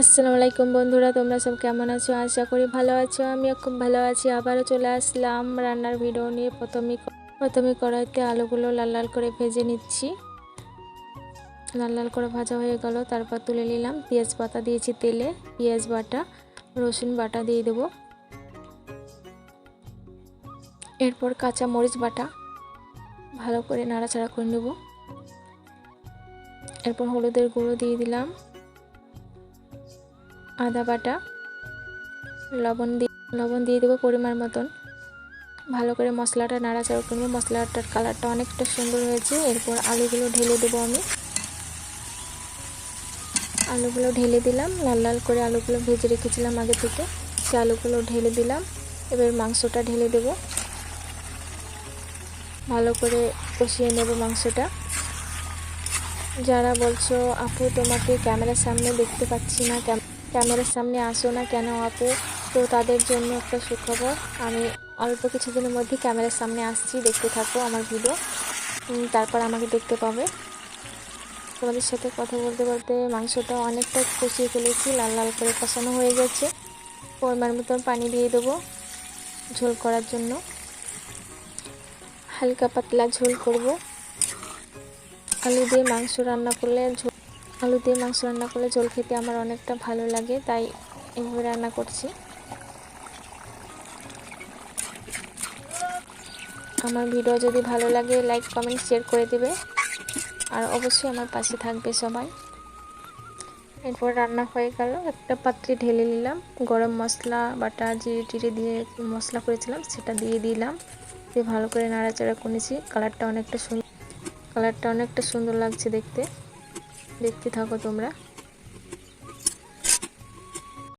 আসসালামু আলাইকুম বন্ধুরা, তোমরা সব কেমন আছো? আশা করি ভালো আছো। আমিও খুব ভালো আছি। আবারও চলে আসলাম রান্নার ভিডিও নিয়ে। প্রথমে প্রথমে কড়াইতে আলুগুলো লাল লাল করে ভেজে নিচ্ছি। লাল লাল করে ভাজা হয়ে গেল। তারপর তুলে নিলাম পেঁয়াজ পাতা দিয়েছি তেলে। পেঁয়াজ বাটা, রসুন বাটা দিয়ে দেবো। এরপর কাঁচা মরিচ বাটা ভালো করে নাড়াচাড়া করে নেব। এরপর হলুদের গুঁড়ো দিয়ে দিলাম। আদা বাটা, লবণ দিয়ে লবণ দিয়ে দেবো পরিমাণ মতন। ভালো করে মশলাটা নাড়াচাড়া করব। মশলাটার কালারটা অনেকটা সুন্দর হয়েছে। এরপর আলুগুলো ঢেলে দেবো আমি। আলুগুলো ঢেলে দিলাম। লাল লাল করে আলুগুলো ভেজে রেখেছিলাম আগে থেকে। সে আলুগুলো ঢেলে দিলাম। এবার মাংসটা ঢেলে দেব। ভালো করে কষিয়ে নেব মাংসটা। যারা বলছো, আপু, তোমাকে ক্যামেরার সামনে দেখতে পাচ্ছি না ক্যামেরার সামনে আসো না কেন আপু? তো তাদের জন্য একটা সুখবর। আমি অল্প কিছুদিনের মধ্যে ক্যামেরার সামনে আসছি, দেখতে থাকো আমার ভিডিও তারপর আমাকে দেখতে পাবে। তোমাদের সাথে কথা বলতে বলতে মাংসটা অনেকটা কষিয়ে ফেলেছি, লাল লাল করে কষানো হয়ে গেছে। পরিমাণ মতন পানি দিয়ে দেবো ঝোল করার জন্য। হালকা পাতলা ঝোল করব। আলু দিয়ে মাংস রান্না করলে ঝোল আলু দিয়ে মাংস রান্না করলে ঝোল খেতে আমার অনেকটা ভালো লাগে, তাই এভাবে রান্না করছি। আমার ভিডিও যদি ভালো লাগে লাইক কমেন্ট শেয়ার করে দেবে। আর অবশ্যই আমার পাশে থাকবে সবাই। এরপর রান্না হয়ে গেল, একটা পাত্রে ঢেলে নিলাম। গরম মশলা, বাটা, জিরে টিরে দিয়ে মশলা করেছিলাম, সেটা দিয়ে দিলাম। দিয়ে ভালো করে নাড়াচাড়া করেছি। কালারটা অনেকটা সুন্দর কালারটা অনেকটা সুন্দর লাগছে দেখতে। দেখতে থাকো তোমরা।